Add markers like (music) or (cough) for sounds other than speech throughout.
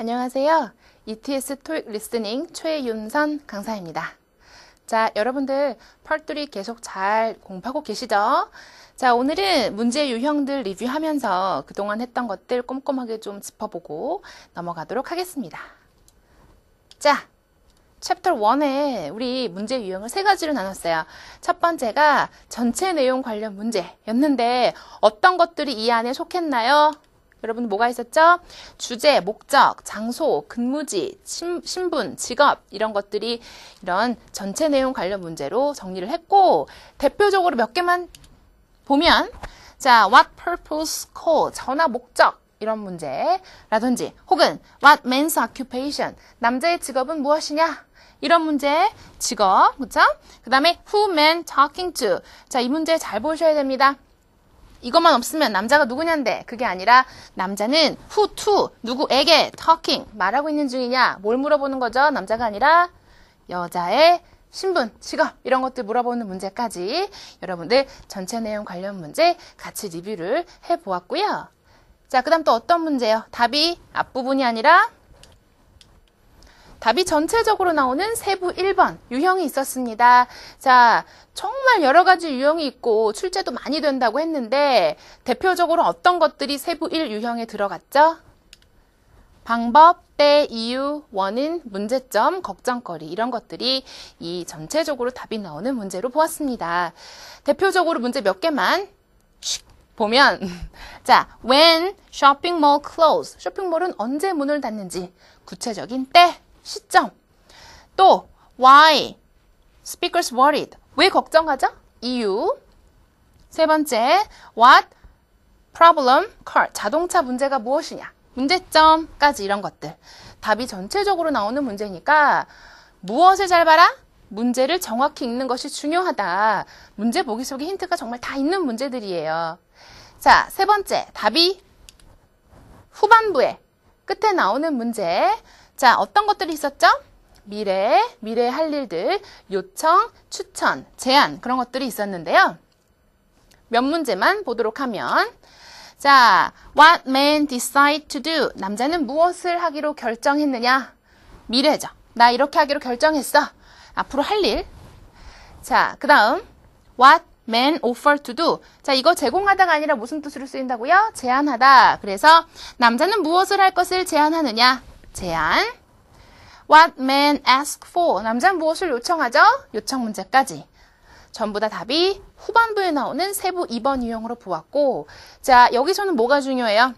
안녕하세요. ETS 토익 리스닝 최윤선 강사입니다. 자, 여러분들 펄뚫이 계속 잘 공부하고 계시죠? 자, 오늘은 문제 유형들 리뷰하면서 그동안 했던 것들 꼼꼼하게 좀 짚어보고 넘어가도록 하겠습니다. 자, 챕터 1에 우리 문제 유형을 세 가지로 나눴어요. 첫 번째가 전체 내용 관련 문제였는데 어떤 것들이 이 안에 속했나요? 여러분 뭐가 있었죠? 주제, 목적, 장소, 근무지, 신, 분 직업 이런 것들이 이런 전체 내용 관련 문제로 정리를 했고 대표적으로 몇 개만 보면 자, what purpose call 전화 목적 이런 문제라든지 혹은 what man's occupation 남자의 직업은 무엇이냐 이런 문제 직업 그쵸? 그 다음에 who man talking to 자, 이 문제 잘 보셔야 됩니다. 이것만 없으면 남자가 누구냐인데 그게 아니라 남자는 who to 누구에게 talking 말하고 있는 중이냐 뭘 물어보는 거죠 남자가 아니라 여자의 신분, 직업 이런 것들 물어보는 문제까지 여러분들 전체 내용 관련 문제 같이 리뷰를 해보았고요. 자, 그 다음 또 어떤 문제요? 답이 앞부분이 아니라 답이 전체적으로 나오는 세부 1번 유형이 있었습니다. 자, 정말 여러 가지 유형이 있고 출제도 많이 된다고 했는데 대표적으로 어떤 것들이 세부 1 유형에 들어갔죠? 방법, 때, 이유, 원인, 문제점, 걱정거리 이런 것들이 이 전체적으로 답이 나오는 문제로 보았습니다. 대표적으로 문제 몇 개만 보면 (laughs) 자, when shopping mall close 쇼핑몰은 언제 문을 닫는지 구체적인 때 시점. 또 why speakers worried 왜 걱정하죠? 이유. 세 번째 what problem car 자동차 문제가 무엇이냐? 문제점까지 이런 것들. 답이 전체적으로 나오는 문제니까 무엇을 잘 봐라? 문제를 정확히 읽는 것이 중요하다. 문제 보기 속에 힌트가 정말 다 있는 문제들이에요. 자, 세 번째. 답이 후반부에 끝에 나오는 문제. 자, 어떤 것들이 있었죠? 미래, 미래 할 일들, 요청, 추천, 제안 그런 것들이 있었는데요. 몇 문제만 보도록 하면 자, what man decide to do? 남자는 무엇을 하기로 결정했느냐? 미래죠. 나 이렇게 하기로 결정했어. 앞으로 할 일. 자, 그 다음 what man offer to do? 자, 이거 제공하다가 아니라 무슨 뜻으로 쓰인다고요? 제안하다. 그래서 남자는 무엇을 할 것을 제안하느냐? 제안. What man ask for? 남자는 무엇을 요청하죠? 요청 문제까지. 전부 다 답이 후반부에 나오는 세부 2번 유형으로 보았고, 자, 여기서는 뭐가 중요해요?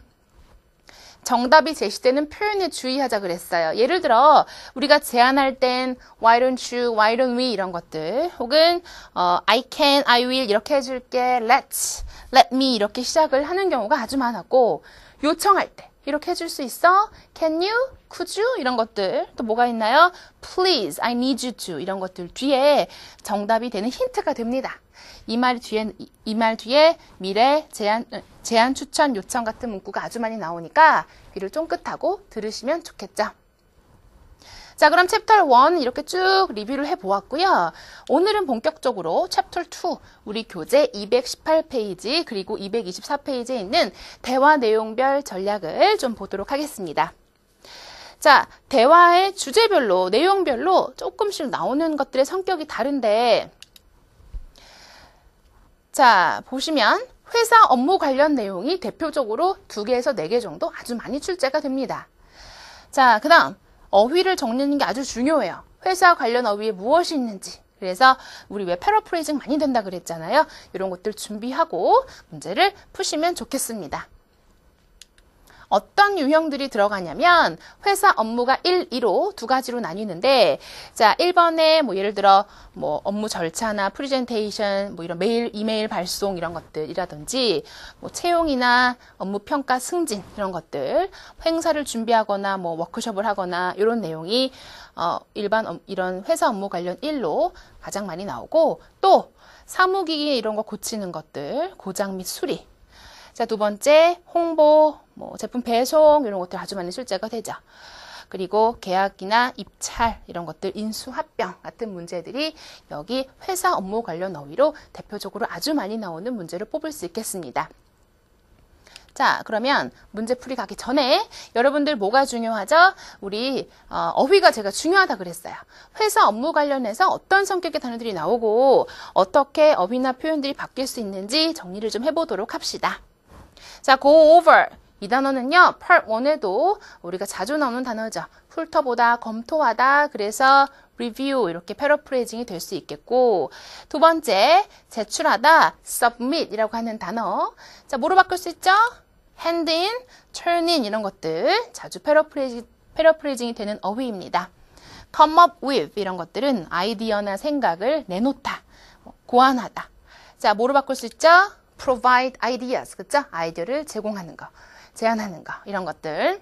정답이 제시되는 표현에 주의하자 그랬어요. 예를 들어 우리가 제안할 땐 why don't you, why don't we 이런 것들 혹은 어, I can, I will 이렇게 해줄게, let's, let me 이렇게 시작을 하는 경우가 아주 많았고 요청할 때 이렇게 해줄 수 있어? Can you? Could you? 이런 것들. 또 뭐가 있나요? Please, I need you to. 이런 것들 뒤에 정답이 되는 힌트가 됩니다. 이 말 뒤에, 이 말 뒤에 미래, 제안, 제안, 추천, 요청 같은 문구가 아주 많이 나오니까 귀를 쫑긋하고 들으시면 좋겠죠. 자, 그럼 챕터 1 이렇게 쭉 리뷰를 해 보았고요. 오늘은 본격적으로 챕터 2 우리 교재 218페이지 그리고 224페이지에 있는 대화 내용별 전략을 좀 보도록 하겠습니다. 자, 대화의 주제별로, 내용별로 조금씩 나오는 것들의 성격이 다른데, 자, 보시면 회사 업무 관련 내용이 대표적으로 2개에서 4개 정도 아주 많이 출제가 됩니다. 자, 그 다음, 어휘를 정리하는 게 아주 중요해요. 회사 관련 어휘에 무엇이 있는지. 그래서 우리 왜 패러프레이징 많이 된다 그랬잖아요. 이런 것들 준비하고 문제를 푸시면 좋겠습니다. 어떤 유형들이 들어가냐면 회사 업무가 1, 2로 두 가지로 나뉘는데 자, 1번에 뭐 예를 들어 뭐 업무 절차나 프리젠테이션 뭐 이런 메일, 이메일 발송 이런 것들이라든지 뭐 채용이나 업무 평가 승진 이런 것들 행사를 준비하거나 뭐 워크숍을 하거나 이런 내용이 어, 일반 이런 회사 업무 관련 1로 가장 많이 나오고 또 사무기기 이런 거 고치는 것들 고장 및 수리 자, 두 번째, 홍보, 뭐, 제품 배송, 이런 것들 아주 많이 출제가 되죠. 그리고 계약이나 입찰, 이런 것들, 인수, 합병 같은 문제들이 여기 회사 업무 관련 어휘로 대표적으로 아주 많이 나오는 문제를 뽑을 수 있겠습니다. 자, 그러면 문제 풀이 가기 전에 여러분들 뭐가 중요하죠? 우리 어, 어휘가 제가 중요하다 그랬어요. 회사 업무 관련해서 어떤 성격의 단어들이 나오고 어떻게 어휘나 표현들이 바뀔 수 있는지 정리를 좀 해보도록 합시다. 자, go over. 이 단어는요, part 1에도 우리가 자주 나오는 단어죠. 훑어보다, 검토하다. 그래서 review 이렇게 패러프레이징이 될 수 있겠고 두 번째 제출하다 submit이라고 하는 단어 자 뭐로 바꿀 수 있죠? hand in, turn in 이런 것들 자주 패러프레이징, 패러프레이징이 되는 어휘입니다. come up with 이런 것들은 아이디어나 생각을 내놓다, 뭐, 고안하다. 자 뭐로 바꿀 수 있죠? Provide ideas 그죠? 아이디어를 제공하는 거, 제안하는 거 이런 것들.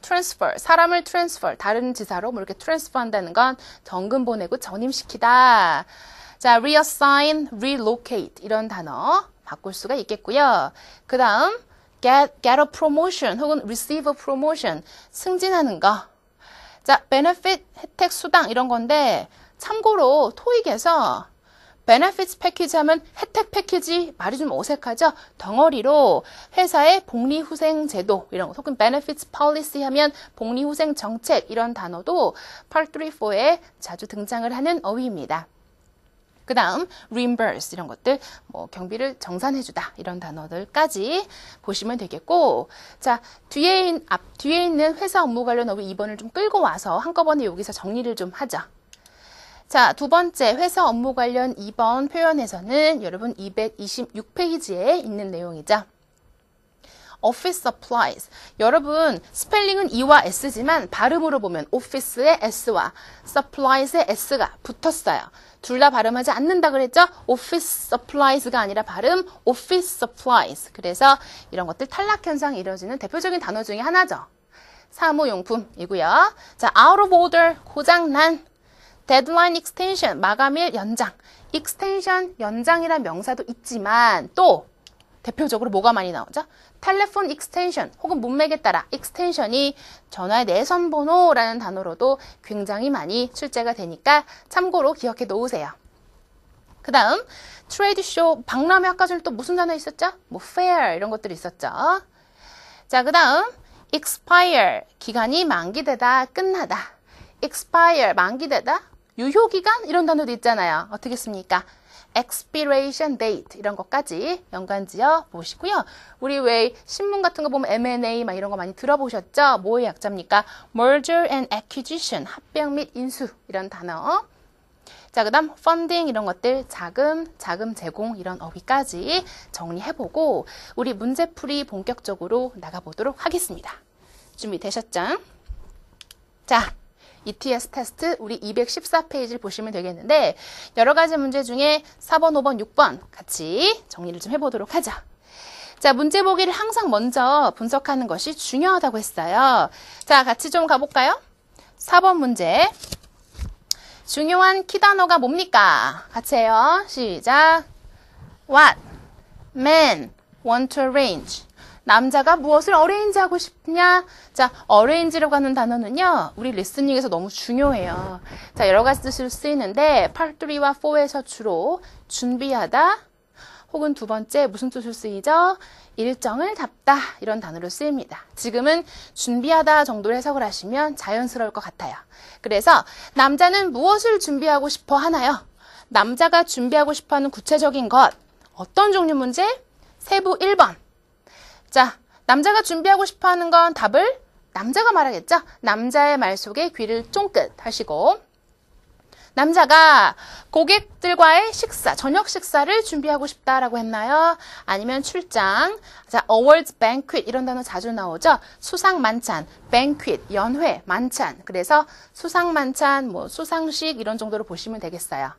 transfer, 사람을 transfer, 다른 지사로 뭐 이렇게 transfer 한다는 건 정금 보내고 전임시키다. 자, reassign, relocate 이런 단어 바꿀 수가 있겠고요. 그 다음 get, get a promotion 혹은 receive a promotion 승진하는 거. 자, benefit, 혜택, 수당 이런 건데 참고로 토익에서 benefits 패키지 하면 혜택 패키지 말이 좀 어색하죠? 덩어리로 회사의 복리 후생 제도 이런 거 혹은 benefits policy 하면 복리 후생 정책 이런 단어도 part 3, 4에 자주 등장을 하는 어휘입니다. 그 다음 reimburse 이런 것들 뭐 경비를 정산해주다 이런 단어들까지 보시면 되겠고 자 뒤에 앞 뒤에 있는 회사 업무 관련 어휘 2번을 좀 끌고 와서 한꺼번에 여기서 정리를 좀 하죠. 자, 두 번째 회사 업무 관련 2번 표현에서는 여러분 226페이지에 있는 내용이죠. office supplies. 여러분, 스펠링은 E와 S지만 발음으로 보면 office의 S와 supplies의 S가 붙었어요. 둘 다 발음하지 않는다 그랬죠? office supplies가 아니라 발음 office supplies. 그래서 이런 것들 탈락 현상이 이루어지는 대표적인 단어 중에 하나죠. 사무용품이고요. 자, out of order, 고장난 데드라인 익스텐션, 마감일 연장. 익스텐션, 연장이란 명사도 있지만 또 대표적으로 뭐가 많이 나오죠? 텔레폰 익스텐션 혹은 문맥에 따라 익스텐션이 전화의 내선 번호라는 단어로도 굉장히 많이 출제가 되니까 참고로 기억해 놓으세요. 그 다음 트레이드 쇼 박람회 아까 전에 또 무슨 단어 있었죠? 뭐 fair 이런 것들이 있었죠. 자, 그 다음 expire 기간이 만기되다 끝나다 expire 만기되다 유효기간 이런 단어도 있잖아요. 어떻게 씁니까? expiration date 이런 것까지 연관지어 보시고요. 우리 왜 신문 같은 거 보면 M&A 막 이런 거 많이 들어보셨죠? 뭐의 약자입니까? merger and acquisition 합병 및 인수 이런 단어. 자, 그 다음 funding 이런 것들 자금, 자금 제공 이런 어휘까지 정리해보고 우리 문제풀이 본격적으로 나가보도록 하겠습니다. 준비되셨죠? 자, ETS 테스트 우리 214페이지를 보시면 되겠는데 여러 가지 문제 중에 4번, 5번, 6번 같이 정리를 좀 해보도록 하죠. 자, 문제 보기를 항상 먼저 분석하는 것이 중요하다고 했어요. 자, 같이 좀 가볼까요? 4번 문제. 중요한 키 단어가 뭡니까? 같이 해요. 시작. What? Man want to arrange. 남자가 무엇을 어레인지 하고 싶냐? 자, 어레인지라고 하는 단어는요, 우리 리스닝에서 너무 중요해요. 자, 여러 가지 뜻으로 쓰이는데, part 3와 4에서 주로 준비하다, 혹은 두 번째 무슨 뜻으로 쓰이죠? 일정을 잡다 이런 단어로 쓰입니다. 지금은 준비하다 정도로 해석을 하시면 자연스러울 것 같아요. 그래서 남자는 무엇을 준비하고 싶어 하나요? 남자가 준비하고 싶어 하는 구체적인 것 어떤 종류 문제? 세부 1번 자, 남자가 준비하고 싶어 하는 건 답을 남자가 말하겠죠? 남자의 말 속에 귀를 쫑긋 하시고 남자가 고객들과의 식사, 저녁 식사를 준비하고 싶다라고 했나요? 아니면 출장, 자, awards banquet 이런 단어 자주 나오죠? 수상 만찬, banquet, 연회, 만찬. 그래서 수상 만찬, 뭐 수상식 이런 정도로 보시면 되겠어요.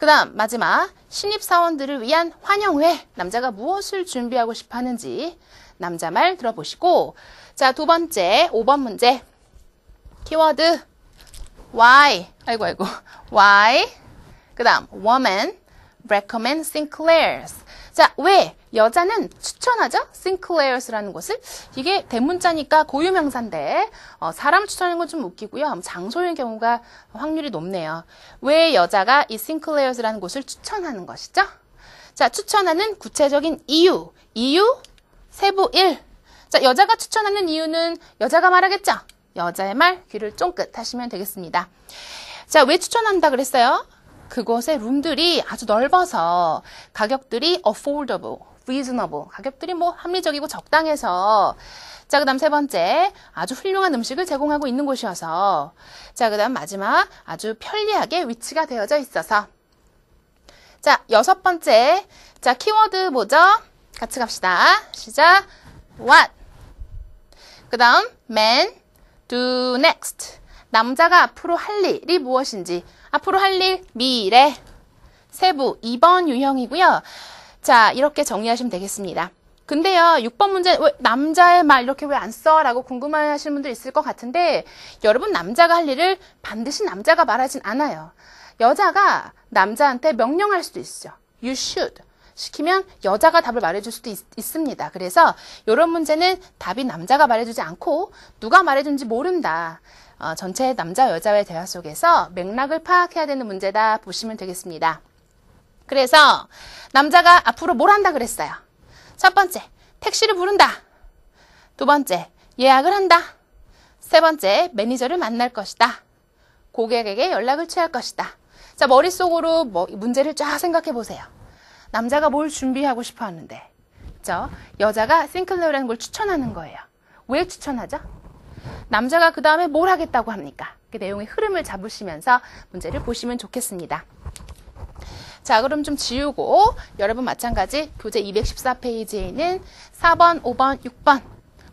그 다음 마지막 신입 사원들을 위한 환영회. 남자가 무엇을 준비하고 싶어 하는지 남자 말 들어보시고. 자 두 번째 5번 문제. 키워드 why 아이고 아이고. Why 그 다음 woman recommend Sinclair's 자, 왜? 여자는 추천하죠? Sinclairs라는 것을. 이게 대문자니까 고유명사인데, 어, 사람 추천하는 건 좀 웃기고요. 장소인 경우가 확률이 높네요. 왜 여자가 이 Sinclairs라는 곳을 추천하는 것이죠? 자, 추천하는 구체적인 이유. 이유? 세부 1. 자, 여자가 추천하는 이유는 여자가 말하겠죠? 여자의 말 귀를 쫑긋 하시면 되겠습니다. 자, 왜 추천한다 그랬어요? 그곳의 룸들이 아주 넓어서 가격들이 affordable, reasonable. 가격들이 뭐 합리적이고 적당해서 자, 그 다음 세 번째, 아주 훌륭한 음식을 제공하고 있는 곳이어서. 자, 그 다음 마지막, 아주 편리하게 위치가 되어져 있어서. 자, 여섯 번째. 자, 키워드 뭐죠? 같이 갑시다. 시작. what. 그 다음, man, do next. 남자가 앞으로 할 일이 무엇인지. 앞으로 할 일, 미래. 세부, 2번 유형이고요. 자, 이렇게 정리하시면 되겠습니다. 근데요, 6번 문제, 왜 남자의 말 이렇게 왜 안 써? 라고 궁금해 하시는 분들 있을 것 같은데, 여러분, 남자가 할 일을 반드시 남자가 말하진 않아요. 여자가 남자한테 명령할 수도 있죠. You should. 시키면 여자가 답을 말해줄 수도 있, 습니다 그래서 이런 문제는 답이 남자가 말해주지 않고 누가 말해준지 모른다. 어, 전체 남자 여자의 대화 속에서 맥락을 파악해야 되는 문제다 보시면 되겠습니다. 그래서 남자가 앞으로 뭘 한다 그랬어요. 첫 번째, 택시를 부른다. 두 번째, 예약을 한다. 세 번째, 매니저를 만날 것이다. 고객에게 연락을 취할 것이다. 자, 머릿속으로 뭐 문제를 쫙 생각해 보세요. 남자가 뭘 준비하고 싶어 하는데, 그죠? 여자가 싱클레어라는 걸 추천하는 거예요. 왜 추천하죠? 남자가 그 다음에 뭘 하겠다고 합니까? 그 내용의 흐름을 잡으시면서 문제를 보시면 좋겠습니다. 자, 그럼 좀 지우고 여러분 마찬가지 교재 214페이지에 있는 4번, 5번, 6번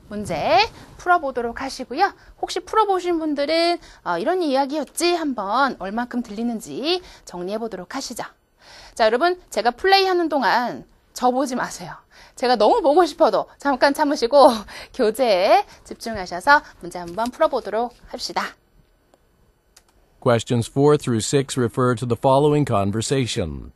문제 풀어보도록 하시고요. 혹시 풀어보신 분들은 어, 이런 이야기였지 한번 얼만큼 들리는지 정리해 보도록 하시죠. 자, 여러분 제가 플레이하는 동안 저 보지 마세요. 제가 너무 보고 싶어도 잠깐 참으시고 (laughs) 교재에 집중하셔서 문제 한번 풀어보도록 합시다. Questions 4 through 6 refer to the following conversation.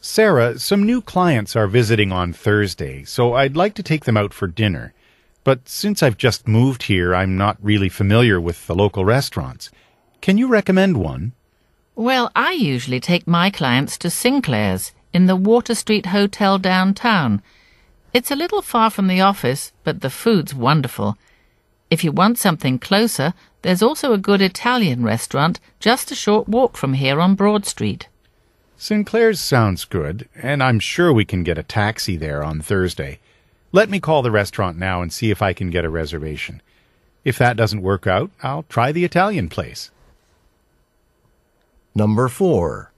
Sarah, some new clients are visiting on Thursday, so I'd like to take them out for dinner. But since I've just moved here, I'm not really familiar with the local restaurants. Can you recommend one? Well, I usually take my clients to Sinclair's in the Water Street Hotel downtown. It's a little far from the office, but the food's wonderful. If you want something closer, there's also a good Italian restaurant just a short walk from here on Broad Street. Sinclair's sounds good, and I'm sure we can get a taxi there on Thursday. Let me call the restaurant now and see if I can get a reservation. If that doesn't work out, I'll try the Italian place. Number 4.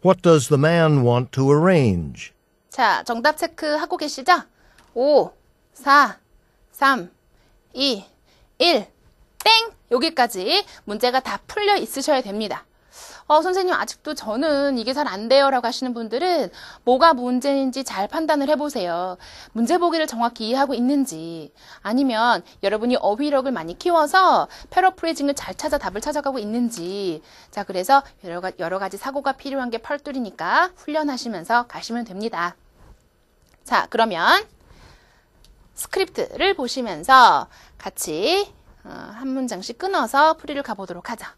What does the man want to arrange? 자, 정답 체크하고 계시죠? 5, 4, 3, 2, 1, 땡! 여기까지 문제가 다 풀려 있으셔야 됩니다. 어, 선생님, 아직도 저는 이게 잘 안 돼요. 라고 하시는 분들은 뭐가 문제인지 잘 판단을 해보세요. 문제 보기를 정확히 이해하고 있는지, 아니면 여러분이 어휘력을 많이 키워서 패러프레이징을 잘 찾아 답을 찾아가고 있는지, 자, 그래서 여러, 가, 여러 가지 사고가 필요한 게 펄뚫이니까 훈련하시면서 가시면 됩니다. 자, 그러면 스크립트를 보시면서 같이 어, 한 문장씩 끊어서 풀이를 가보도록 하자.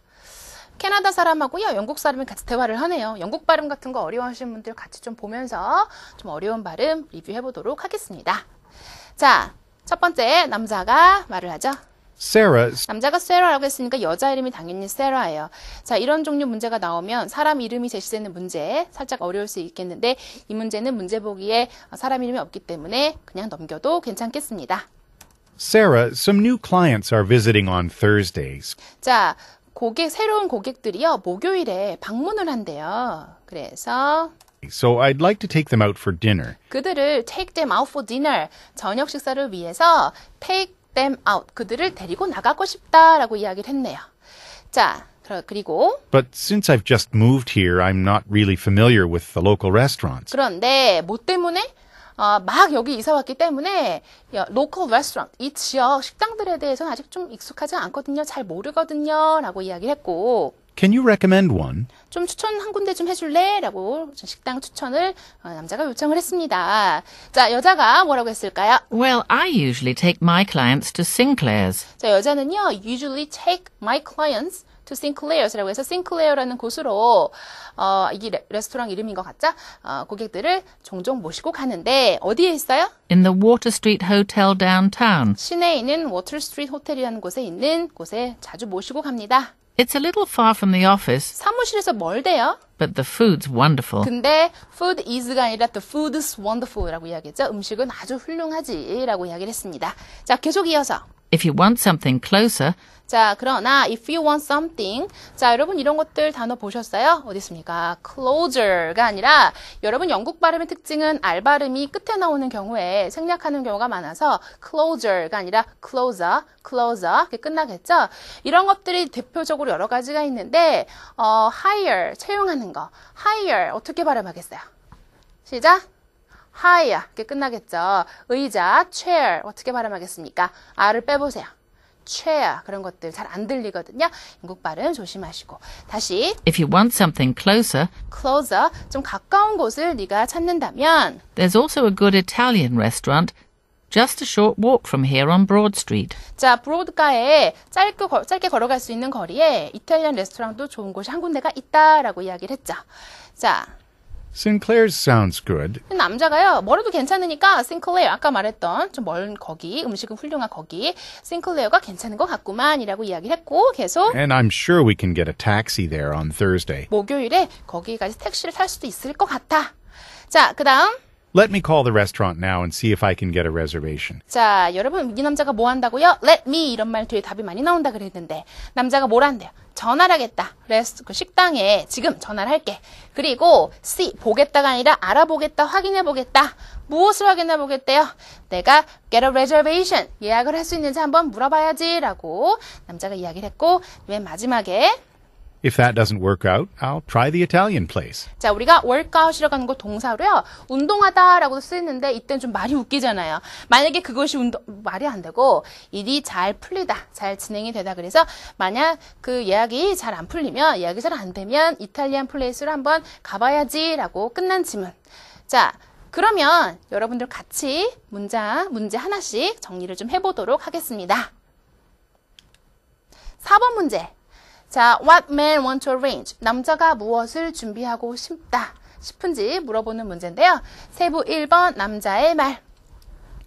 캐나다 사람하고요, 영국 사람이 같이 대화를 하네요. 영국 발음 같은 거 어려워하시는 분들 같이 좀 보면서 좀 어려운 발음 리뷰해 보도록 하겠습니다. 자, 첫 번째 남자가 말을 하죠. Sarah, 남자가 세라라고 했으니까 여자 이름이 당연히 세라예요. 자, 이런 종류 문제가 나오면 사람 이름이 제시되는 문제 살짝 어려울 수 있겠는데 이 문제는 문제 보기에 사람 이름이 없기 때문에 그냥 넘겨도 괜찮겠습니다. Sarah, some new clients are visiting on Thursdays. 자, 고객 새로운 고객들이요 목요일에 방문을 한대요. 그래서 So I'd like to take them out for dinner. 그들을 take them out for dinner 저녁 식사를 위해서 take them out 그들을 데리고 나가고 싶다라고 이야기를 했네요. 자, 그리고 But since I've just moved here, I'm not really familiar with the local restaurants. 그런데 뭐 때문에 어, 막 여기 이사 왔기 때문에 야, local restaurant 이 지역 식당들에 대해서는 아직 좀 익숙하지 않거든요. 잘 모르거든요라고 이야기를 했고 Can you recommend one? 좀 추천 한 군데 좀 해줄래? 라고 식당 추천을 어, 남자가 요청을 했습니다. 자, 여자가 뭐라고 했을까요? Well, I usually take my clients to Sinclair's. 자, 여자는요, usually take my clients to Sinclair's라고 해서 Sinclair라는 곳으로 어, 이게 레, 레스토랑 이름인 것 같죠? 어, 고객들을 종종 모시고 가는데 어디에 있어요? In the Water Street Hotel downtown. 시내에 있는 워터 스트리트 호텔이라는 곳에 있는 곳에 자주 모시고 갑니다. It's a little far from the office, 사무실에서 멀대요. But the food's wonderful. 근데 food is가 아니라 the food is wonderful라고 이야기했죠. 음식은 아주 훌륭하지라고 이야기를 했습니다. 자, 계속 이어서 If you want something closer, 자, 그러나 if you want something 자, 여러분 이런 것들 단어 보셨어요? 어디 있습니까? closer가 아니라 여러분 영국 발음의 특징은 알 발음이 끝에 나오는 경우에 생략하는 경우가 많아서 closer가 아니라 closer, closer 이렇게 끝나겠죠? 이런 것들이 대표적으로 여러 가지가 있는데 어, hire 채용하는 거 hire 어떻게 발음하겠어요? 시작. hire 이렇게 끝나겠죠. 의자, chair 어떻게 발음하겠습니까? r을 빼보세요. chair 그런 것들 잘 안 들리거든요. 영국 발음 조심하시고 다시 if you want something closer, closer 좀 가까운 곳을 네가 찾는다면 there's also a good Italian restaurant just a short walk from here on Broad Street. 자 브로드가에 짧게, 거- 짧게 걸어갈 수 있는 거리에 이탈리안 레스토랑도 좋은 곳이 한 군데가 있다라고 이야기를 했죠. 자 Sinclair's sounds good. 남자가요 멀어도 괜찮으니까 싱클레어 아까 말했던 좀먼 거기 음식은 훌륭한 거기 싱클레어가 괜찮은 것 같구만이라고 이야기를 했고 계속 And I'm sure we can get a taxi there on Thursday. 목요일에 거기까지 택시를 탈 수도 있을 것 같아. 자, 그 다음. Let me call the restaurant now and see if I can get a reservation. 자, 여러분, 이 남자가 뭐 한다고요? Let me 이런 말 뒤에 답이 많이 나온다 그랬는데 남자가 뭘 한대요? 전화를 하겠다. 레스 그 식당에 지금 전화를 할게. 그리고 see 보겠다가 아니라 알아보겠다, 확인해 보겠다. 무엇을 확인해 보겠대요? 내가 get a reservation 예약을 할 수 있는지 한번 물어봐야지라고 남자가 이야기를 했고 맨 마지막에 If that doesn't work out, I'll try the Italian place. 자, 우리가 workout이라고 하는 거 동사로요. 운동하다라고도 쓰는데 이때는 좀 말이 웃기잖아요. 만약에 그것이 운동 말이 안 되고 일이 잘 풀리다, 잘 진행이 되다 그래서 만약 그 예약이 잘 안 풀리면 예약이 잘 안 되면 이탈리안 플레이스로 한번 가봐야지라고 끝난 지문. 자, 그러면 여러분들 같이 문장 문제 하나씩 정리를 좀 해보도록 하겠습니다. 4번 문제. 자, what man want to arrange? 남자가 무엇을 준비하고 싶다 싶은지 물어보는 문제인데요. 세부 1번 남자의 말.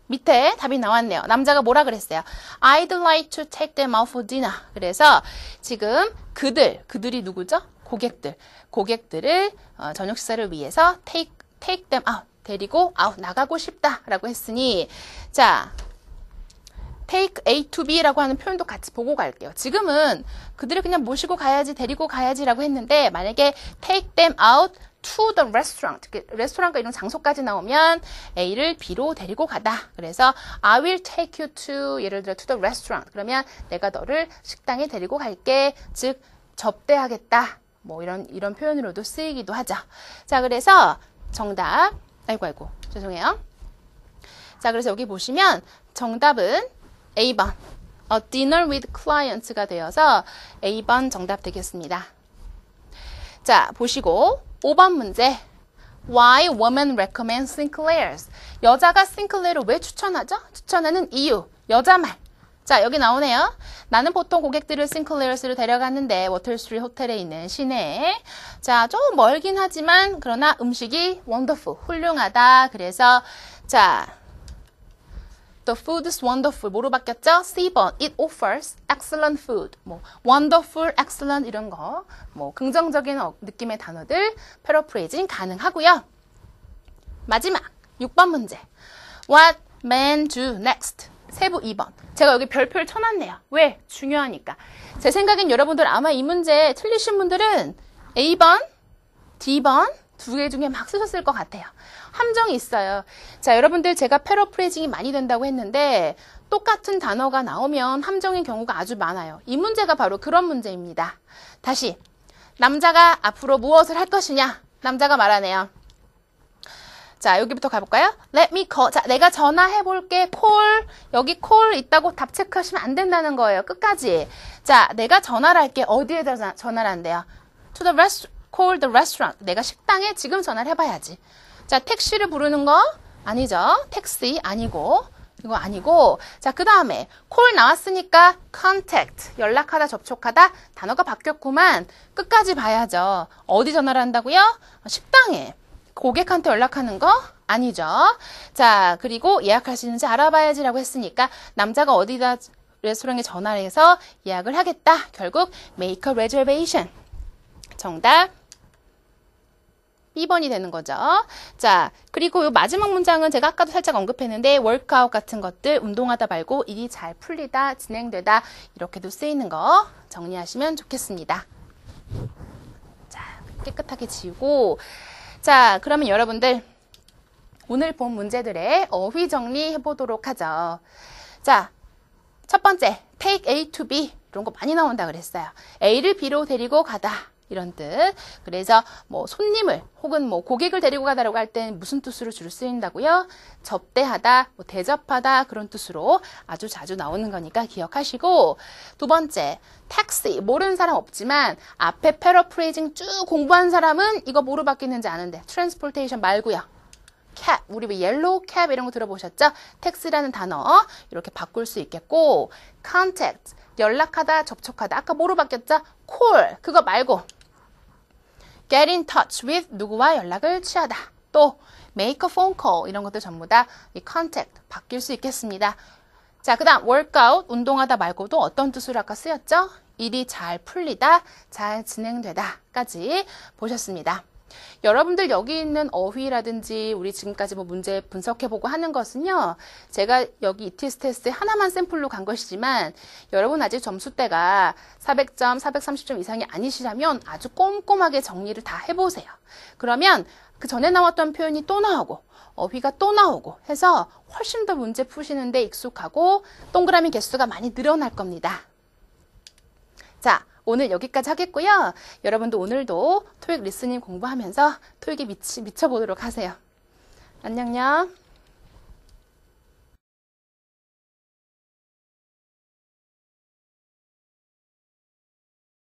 밑에 답이 나왔네요. 남자가 뭐라 그랬어요? I'd like to take them out for dinner. 그래서 지금 그들, 그들이 누구죠? 고객들. 고객들을 어, 저녁 식사를 위해서 take, take them out. 데리고 out 나가고 싶다라고 했으니 자, take A to B라고 하는 표현도 같이 보고 갈게요. 지금은 그들을 그냥 모시고 가야지, 데리고 가야지라고 했는데 만약에 take them out to the restaurant, 그 레스토랑과 이런 장소까지 나오면 A를 B로 데리고 가다. 그래서 I will take you to 예를 들어 to the restaurant. 그러면 내가 너를 식당에 데리고 갈게. 즉 접대하겠다. 뭐 이런 이런 표현으로도 쓰이기도 하죠. 자, 그래서 정답. 아이고 아이고. 죄송해요. 자, 그래서 여기 보시면 정답은 A번. A dinner with clients가 되어서 A번 정답 되겠습니다. 자, 보시고 5번 문제. Why women recommend Sinclairs? 여자가 Sinclair을 왜 추천하죠? 추천하는 이유. 여자 말. 자, 여기 나오네요. 나는 보통 고객들을 Sinclairs로 데려갔는데 워터스트리트 호텔에 있는 시내에 자, 좀 멀긴 하지만 그러나 음식이 wonderful, 훌륭하다. 그래서 자, The food is wonderful. 뭐로 바뀌었죠? C번. It offers excellent food. 뭐 wonderful, excellent 이런 거. 뭐 긍정적인 어- 느낌의 단어들 패러프레이징 가능하고요. 마지막 6번 문제. What men do next? 세부 2번. 제가 여기 별표를 쳐놨네요. 왜? 중요하니까. 제 생각엔 여러분들 아마 이 문제 틀리신 분들은 A번, D번 두 개 중에 막 쓰셨을 것 같아요. 함정이 있어요. 자, 여러분들 제가 패러프레이징이 많이 된다고 했는데 똑같은 단어가 나오면 함정인 경우가 아주 많아요. 이 문제가 바로 그런 문제입니다. 다시 남자가 앞으로 무엇을 할 것이냐? 남자가 말하네요. 자, 여기부터 가볼까요? Let me call. 자, 내가 전화해 볼게. call. 여기 call 있다고 답 체크하시면 안 된다는 거예요. 끝까지. 자, 내가 전화를 할게. 어디에 전화, 전화를 한대요? To the rest, call the restaurant. 내가 식당에 지금 전화를 해봐야지. 자, 택시를 부르는 거? 아니죠. 택시 아니고. 이거 아니고 자 그 다음에 콜 나왔으니까 contact 연락하다 접촉하다 단어가 바뀌었구만 끝까지 봐야죠 어디 전화를 한다고요 식당에 고객한테 연락하는 거 아니죠 자 그리고 예약할 수 있는지 알아봐야지라고 했으니까 남자가 어디다 레스토랑에 전화를 해서 예약을 하겠다 결국 make a reservation 정답 B번이 되는 거죠. 자, 그리고 이 마지막 문장은 제가 아까도 살짝 언급했는데 workout 같은 것들 운동하다 말고 일이 잘 풀리다, 진행되다 이렇게도 쓰이는 거 정리하시면 좋겠습니다. 자, 깨끗하게 지우고 자, 그러면 여러분들 오늘 본 문제들의 어휘 정리해 보도록 하죠. 자, 첫 번째, take A to B. 이런 거 많이 나온다 그랬어요. A를 B로 데리고 가다. 이런 뜻. 그래서 뭐 손님을 혹은 뭐 고객을 데리고 가다라고 할 때는 무슨 뜻으로 주로 쓰인다고요? 접대하다, 뭐 대접하다 그런 뜻으로 아주 자주 나오는 거니까 기억하시고 두 번째, 택시 모르는 사람 없지만 앞에 패러프레이징 쭉 공부한 사람은 이거 뭐로 바뀌는지 아는데 트랜스포테이션 말고요. 캡, 우리 왜 옐로우 캡 이런 거 들어보셨죠? 텍스라는 단어 이렇게 바꿀 수 있겠고 contact, 연락하다, 접촉하다 아까 뭐로 바뀌었죠? call, 그거 말고 get in touch with 누구와 연락을 취하다 또 make a phone call 이런 것들 전부 다 이 contact 바뀔 수 있겠습니다. 자, 그 다음 workout, 운동하다 말고도 어떤 뜻으로 아까 쓰였죠? 일이 잘 풀리다, 잘 진행되다까지 보셨습니다. 여러분들 여기 있는 어휘라든지 우리 지금까지 뭐 문제 분석해보고 하는 것은요. 제가 여기 이티스 테스트 하나만 샘플로 간 것이지만 여러분 아직 점수대가 400점, 430점 이상이 아니시라면 아주 꼼꼼하게 정리를 다 해보세요. 그러면 그 전에 나왔던 표현이 또 나오고 어휘가 또 나오고 해서 훨씬 더 문제 푸시는데 익숙하고 동그라미 개수가 많이 늘어날 겁니다. 자, 오늘 여기까지 하겠고요. 여러분도 오늘도 토익 리스닝 공부하면서 토익에 미치, 미쳐보도록 하세요. 안녕요.